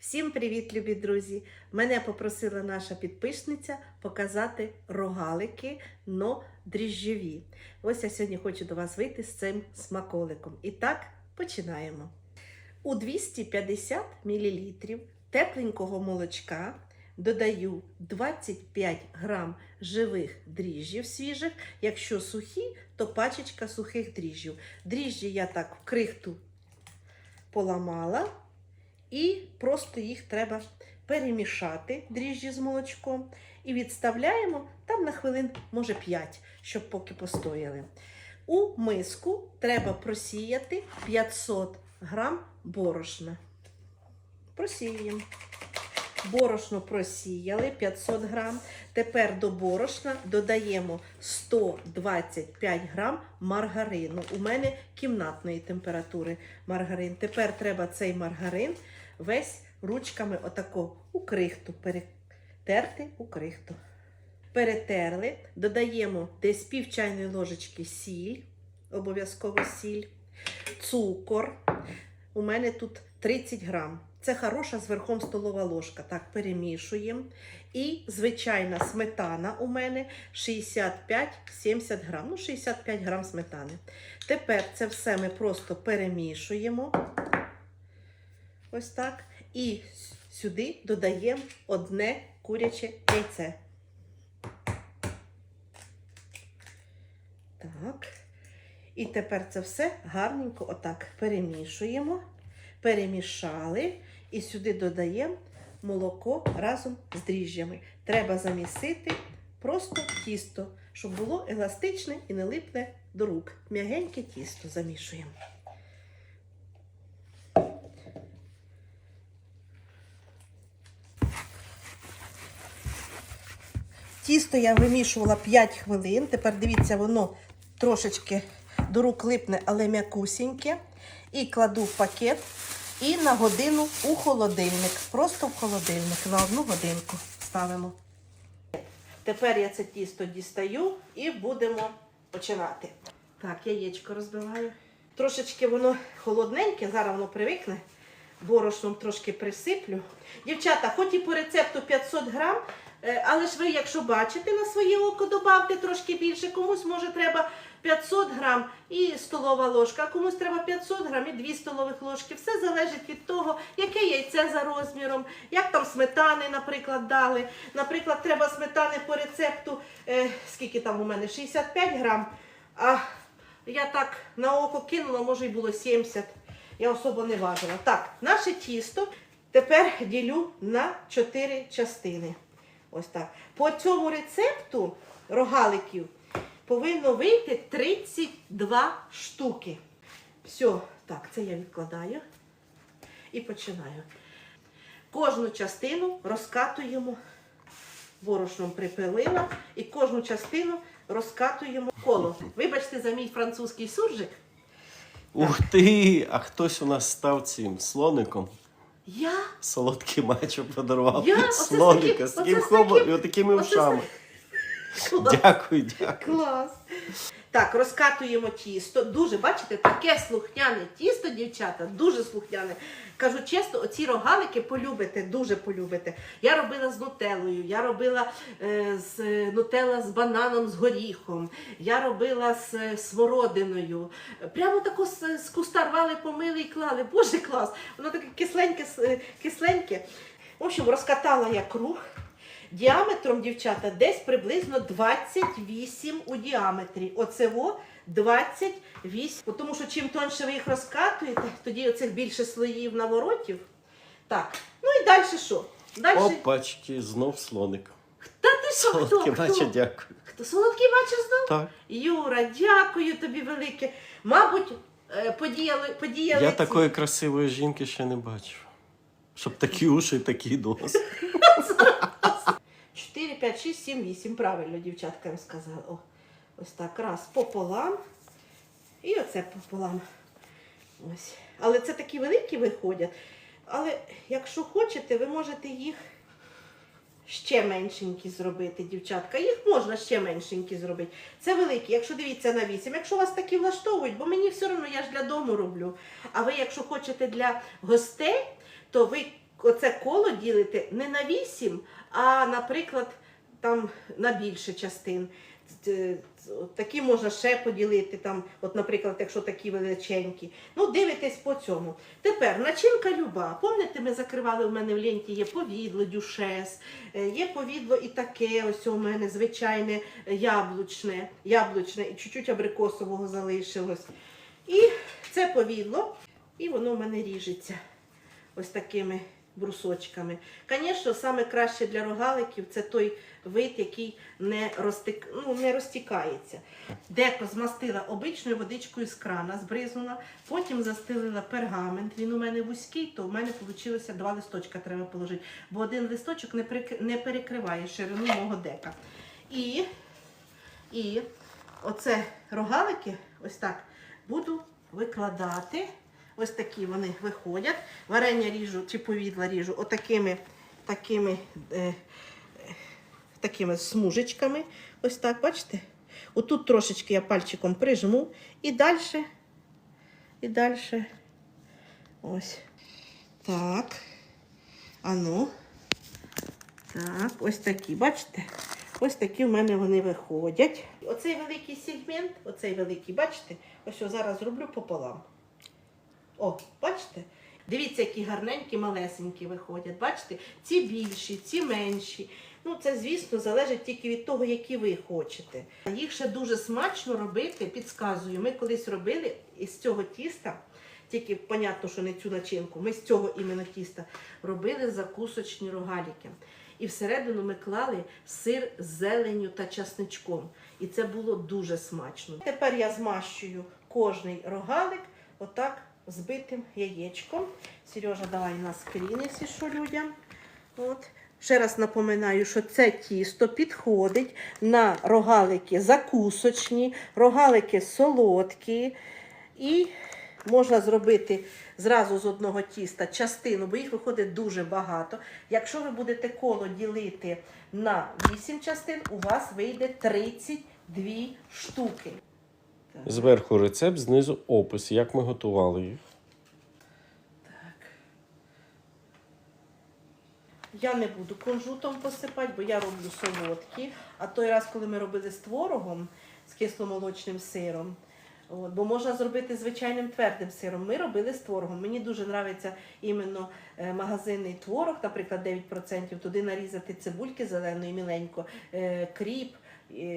Всім привіт, любі друзі! Мене попросила наша підписниця показати рогалики, но дріжджові. Ось я сьогодні хочу до вас вийти з цим смаколиком. І так, починаємо. У 250 мл тепленького молочка додаю 25 грам живих дріжджів свіжих. Якщо сухі, то пачечка сухих дріжджів. Дріжджі я так в крихту поламала. І просто їх треба перемішати дріжджі з молочком. І відставляємо там на хвилин, може 5, щоб поки постояли. У миску треба просіяти 500 грам борошна. Просіюємо. Борошно просіяли 500 грам. Тепер до борошна додаємо 125 грам маргарину. У мене кімнатної температури маргарин. Тепер треба цей маргарин весь ручками отако у крихту перетерти у крихту. Перетерли, додаємо десь пів чайної ложечки сіль, обов'язково сіль, цукор. У мене тут 30 грам. Це хороша з верхом столова ложка. Так, перемішуємо. І звичайна сметана у мене 65-70 грам. Ну, 65 грам сметани. Тепер це все ми просто перемішуємо. Ось так. І сюди додаємо одне куряче яйце. Так. І тепер це все гарненько отак перемішуємо. Перемішали і сюди додаємо молоко разом з дріжджами. Треба замісити просто тісто, щоб було еластичне і не липне до рук. М'ягеньке тісто замішуємо. Тісто я вимішувала 5 хвилин. Тепер дивіться, воно трошечки до рук липне, але м'якусіньке. І кладу в пакет і на годину у холодильник. Просто в холодильник. На одну годинку ставимо. Тепер я це тісто дістаю і будемо починати. Так, яєчко розбиваю. Трошечки воно холодненьке, зараз воно привикне. Борошном трошки присиплю. Дівчата, хоч і по рецепту 500 грам, е, але ж ви, якщо бачите на своє око, додавте трошки більше. Комусь може треба 500 грам і столова ложка, а комусь треба 500 грам і 2 столових ложки. Все залежить від того, яке яйце за розміром, як там сметани, наприклад, дали. Наприклад, треба сметани по рецепту, е, скільки там у мене? 65 грам. А я так на око кинула, може й було 70. Я особо не важила. Так, наше тісто тепер ділю на 4 частини. Ось так. По цьому рецепту рогаликів повинно вийти 32 штуки. Все, так, це я відкладаю і починаю. Кожну частину розкатуємо, борошном припилила, і кожну частину розкатуємо коло. Вибачте за мій французький суржик. Ух ти! А хтось у нас став цим слоником. Я Солодкий мачо подарував Я? Оце з слоника таким- з оце з хобо таким- і отакими оце з ушами. Клас. Дякую, дякую. Клас. Так, розкатуємо тісто. Дуже, бачите, таке слухняне тісто, дівчата, дуже слухняне. Кажу чесно, оці рогалики полюбите, дуже полюбите. Я робила з нутеллою, я робила е, з нутелла з бананом, з горіхом, я робила з е, смородиною. Прямо тако з, з куста рвали, помили і клали. Боже, клас! Воно таке кисленьке, е, кисленьке. В общем, розкатала я круг. Діаметром, дівчата, десь приблизно 28 у діаметрі. Оцево 28. Тому що чим тоньше ви їх розкатуєте, тоді оцих більше слоїв наворотів. Так, ну і далі що? Далі. Опачки, знов слоник. Та ти що, хто? Солодкий хто? дякую. Хто солодкий бачиш знов? Так. Юра, дякую тобі велике. Мабуть, е, подіяли, подіяли Я ці- такої красивої жінки ще не бачив. Щоб такі уші і такий нос. 4, 5, 6, 7, 8. Правильно, дівчатка їм сказала. О, ось так, раз пополам. І оце пополам. Ось. Але це такі великі виходять. Але якщо хочете, ви можете їх ще меншенькі зробити, дівчатка. Їх можна ще меншенькі зробити. Це великі, якщо дивіться на 8. Якщо вас такі влаштовують, бо мені все одно я ж для дому роблю. А ви, якщо хочете для гостей, то ви оце коло ділите не на 8, а, наприклад, там на більше частин. От Такі можна ще поділити, там, от, наприклад, якщо такі величенькі. Ну, дивитесь по цьому. Тепер начинка люба. Пам'ятаєте, ми закривали у мене в ленті є повідло, дюшес, е, є повідло і таке, ось у мене звичайне е, яблучне, яблучне і чуть-чуть абрикосового залишилось. І це повідло, і воно в мене ріжеться ось такими брусочками. Звісно, саме краще для рогаликів це той вид, який не, розтик... ну, не розтікається. Деко змастила обичною водичкою з крана, збризнула, потім застелила пергамент. Він у мене вузький, то в мене вийшло два листочка треба положити, бо один листочок не, прик... не перекриває ширину мого дека. І, і оце рогалики, ось так, буду викладати. Ось такі вони виходять. Варення ріжу чи повідла ріжу отакими такими, е, такими смужечками. Ось так, бачите? Отут трошечки я пальчиком прижму і далі. І далі. Ось. Так. Ану. Так, ось такі, бачите? Ось такі в мене вони виходять. Оцей великий сегмент, оцей великий, бачите? Ось я зараз зроблю пополам. О, бачите? Дивіться, які гарненькі, малесенькі виходять. Бачите? Ці більші, ці менші. Ну, це, звісно, залежить тільки від того, які ви хочете. Їх ще дуже смачно робити, підказую. Ми колись робили із цього тіста, тільки понятно, що не цю начинку, ми з цього іменно тіста робили закусочні рогаліки. І всередину ми клали сир з зеленню та часничком. І це було дуже смачно. Тепер я змащую кожний рогалик отак збитим яєчком. Сережа, давай на скрін, якщо що людям. От. Ще раз напоминаю, що це тісто підходить на рогалики закусочні, рогалики солодкі. І можна зробити зразу з одного тіста частину, бо їх виходить дуже багато. Якщо ви будете коло ділити на 8 частин, у вас вийде 32 штуки. Так. Зверху рецепт, знизу опис, як ми готували їх. Так. Я не буду кунжутом посипати, бо я роблю солодкі. А той раз, коли ми робили з творогом, з кисломолочним сиром, от, бо можна зробити звичайним твердим сиром. Ми робили з творогом. Мені дуже подобається іменно е, магазинний творог, наприклад, 9%, туди нарізати цибульки зеленої міленько, е, кріп.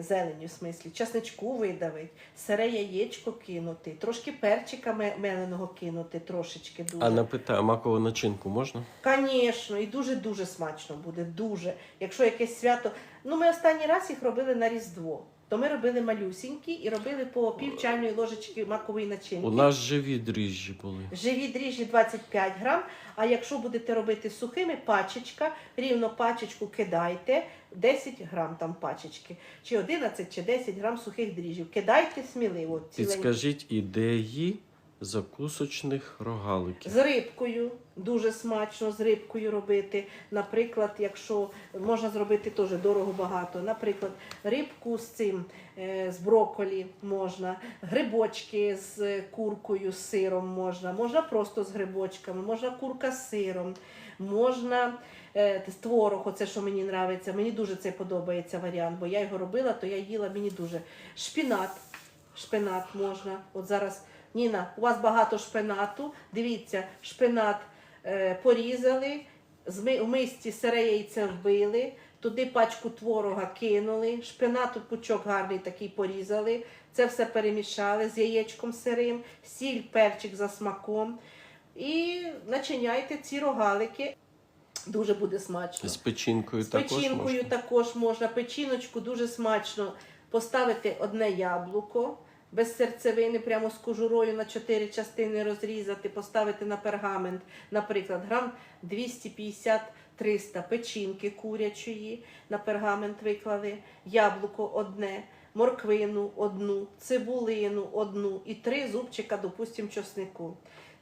Зелені в смислі, часничку видавить, сире яєчко кинути, трошки перчика меленого кинути, трошечки дуже. А напитаю, макову начинку можна? Звісно, і дуже-дуже смачно буде. Дуже. Якщо якесь свято. Ну, ми останній раз їх робили на Різдво. То ми робили малюсінькі і робили по пів чайної ложечки макової начинки. У нас живі дріжджі були. Живі дріжджі 25 грам. А якщо будете робити сухими, пачечка, рівно пачечку кидайте, 10 грам там пачечки, чи 11, чи 10 грам сухих дріжджів. Кидайте сміливо. Підскажіть ідеї закусочних рогаликів. З рибкою дуже смачно з рибкою робити. Наприклад, якщо можна зробити теж дорого багато. Наприклад, рибку з цим е, з брокколі можна, грибочки з куркою, з сиром можна, можна просто з грибочками, можна курка з сиром, можна. е, Творог, оце що мені подобається. Мені дуже це подобається варіант, бо я його робила, то я їла мені дуже. Шпінат. Шпинат можна. От зараз Ніна, у вас багато шпинату. Дивіться, шпинат е, порізали, в мисці сире яйце вбили, туди пачку творога кинули, шпинату пучок гарний такий порізали. Це все перемішали з яєчком сирим, сіль, перчик за смаком. І начиняйте ці рогалики. Дуже буде смачно. З печінкою З також печінкою можна? також можна. Печіночку дуже смачно поставити одне яблуко без серцевини, прямо з кожурою на чотири частини розрізати, поставити на пергамент, наприклад, грам 250-300 печінки курячої на пергамент виклали, яблуко одне, морквину одну, цибулину одну і три зубчика, допустим, чоснику.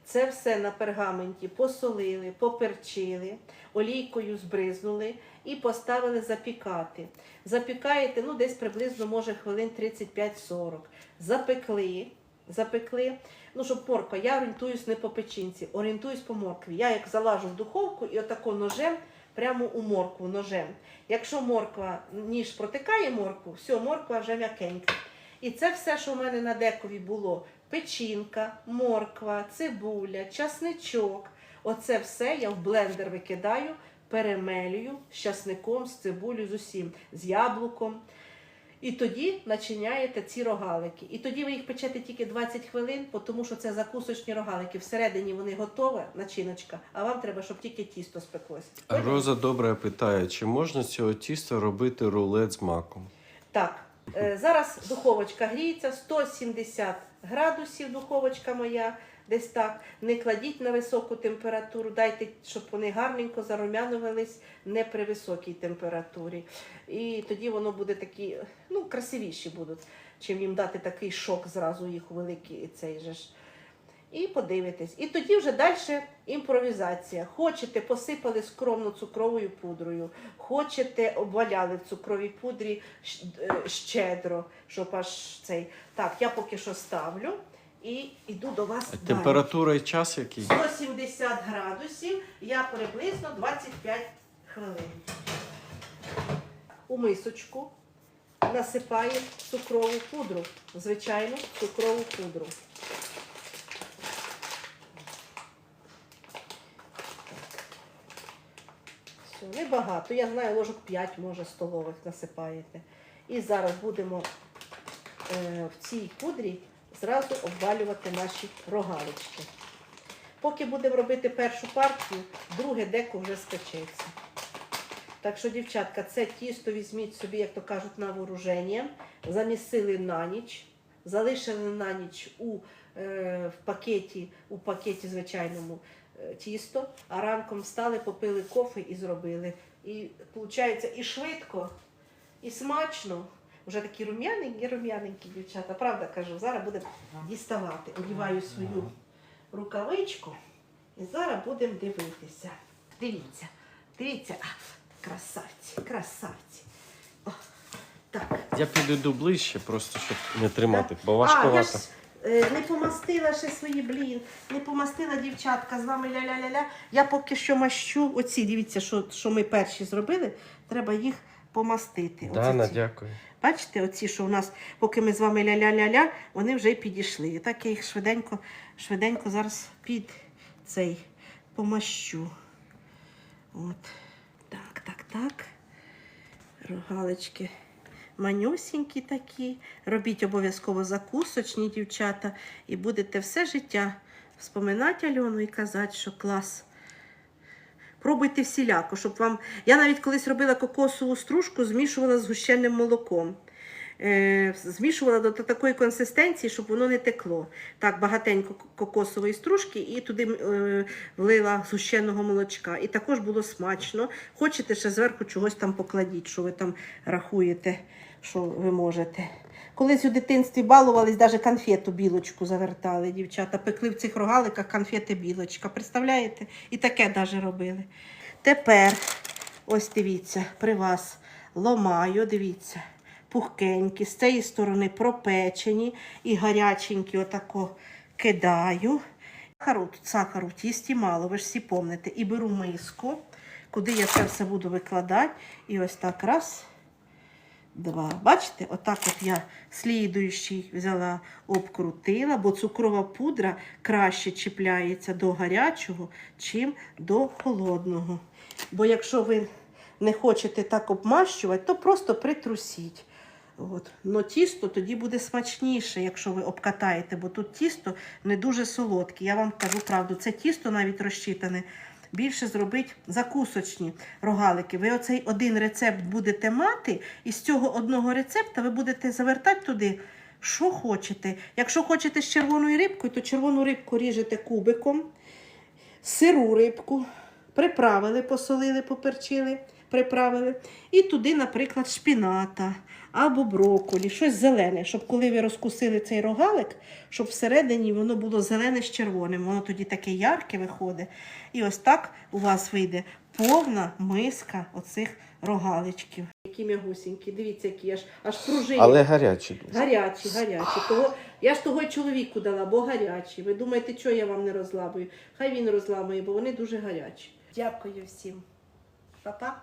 Це все на пергаменті посолили, поперчили, олійкою збризнули і поставили запікати. Запікаєте ну, десь приблизно може хвилин 35-40. Запекли, запекли. ну щоб морква, я орієнтуюсь не по печінці, орієнтуюсь по моркві. Я як залажу в духовку і отако ножем прямо у моркву ножем. Якщо морква, ніж протикає моркву, все, морква вже м'якенька. І це все, що в мене на декові було: печінка, морква, цибуля, часничок. Оце все я в блендер викидаю, перемелюю з часником, з цибулею, з усім, з яблуком. І тоді начиняєте ці рогалики. І тоді ви їх печете тільки 20 хвилин, тому що це закусочні рогалики. Всередині вони готова начиночка, а вам треба, щоб тільки тісто спеклося. А Роза добре питає, чи можна з цього тіста робити рулет з маком? Так, е, зараз духовочка гріється 170 градусів. Духовочка моя десь так. Не кладіть на високу температуру, дайте, щоб вони гарненько зарум'янувались не при високій температурі. І тоді воно буде такі, ну, красивіші будуть, чим їм дати такий шок зразу їх великий цей же ж. І подивитесь. І тоді вже далі імпровізація. Хочете, посипали скромно цукровою пудрою, хочете, обваляли в цукровій пудрі е, щедро, щоб аж цей. Так, я поки що ставлю і йду до вас. А далі. температура і час який? 170 градусів, я приблизно 25 хвилин. У мисочку насипаємо цукрову пудру, звичайну цукрову пудру. Все, небагато. Я знаю, ложок 5, може, столових насипаєте. І зараз будемо е, в цій пудрі зразу обвалювати наші рогалички. Поки будемо робити першу партію, друге деко вже спечеться. Так що, дівчатка, це тісто візьміть собі, як то кажуть, на вооруження, замісили на ніч, залишили на ніч у, е, в пакеті, у пакеті звичайному тісто, а ранком встали, попили кофе і зробили. І виходить і швидко, і смачно. Вже такі рум'яненькі, рум'яненькі дівчата. Правда кажу, зараз будемо діставати. Одіваю свою рукавичку і зараз будемо дивитися. Дивіться, дивіться, а, красавці, красавці. О, так. Я підійду ближче, просто щоб не тримати, бо А, е, не помастила ще свої блін, не помастила дівчатка з вами ля-ля-ля-ля. Я поки що мащу. Оці, дивіться, що, що ми перші зробили, треба їх помастити. Дана, ці. дякую. Бачите, оці, що у нас, поки ми з вами ля-ля-ля-ля, вони вже підійшли. І так я їх швиденько, швиденько зараз під цей помащу. От. Так, так, так. Рогалички манюсінькі такі. Робіть обов'язково закусочні, дівчата, і будете все життя вспоминати Альону і казати, що клас. Пробуйте всіляко, щоб вам. Я навіть колись робила кокосову стружку, змішувала з гущеним молоком. Е, змішувала до такої консистенції, щоб воно не текло. Так, багатенько кокосової стружки і туди е, влила згущеного молочка. І також було смачно. Хочете ще зверху чогось там покладіть, що ви там рахуєте, що ви можете. Колись у дитинстві балувались, навіть конфету білочку завертали, дівчата. Пекли в цих рогаликах конфети білочка. Представляєте? І таке навіть робили. Тепер, ось дивіться, при вас ломаю, дивіться, пухкенькі, з цієї сторони пропечені і гаряченькі отако кидаю. Сахару, тут сахару в тісті мало, ви ж всі помните. І беру миску, куди я це все буду викладати. І ось так раз, два. Бачите, отак от я слідуючий взяла, обкрутила, бо цукрова пудра краще чіпляється до гарячого, чим до холодного. Бо якщо ви не хочете так обмащувати, то просто притрусіть. От. Но тісто тоді буде смачніше, якщо ви обкатаєте, бо тут тісто не дуже солодке. Я вам кажу правду, це тісто навіть розчитане. Більше зробить закусочні рогалики. Ви оцей один рецепт будете мати, і з цього одного рецепта ви будете завертати туди, що хочете. Якщо хочете з червоною рибкою, то червону рибку ріжете кубиком, сиру рибку, приправили, посолили, поперчили, приправили. І туди, наприклад, шпіната або брокколі, щось зелене, щоб коли ви розкусили цей рогалик, щоб всередині воно було зелене з червоним. Воно тоді таке ярке виходить. І ось так у вас вийде повна миска оцих рогаличків. Які м'ягусінькі, дивіться, які аж, аж пружині. Але гарячі. Гарячі, гарячі. Того, я ж того й чоловіку дала, бо гарячі. Ви думаєте, що я вам не розламую? Хай він розламує, бо вони дуже гарячі. Дякую всім. Па-па.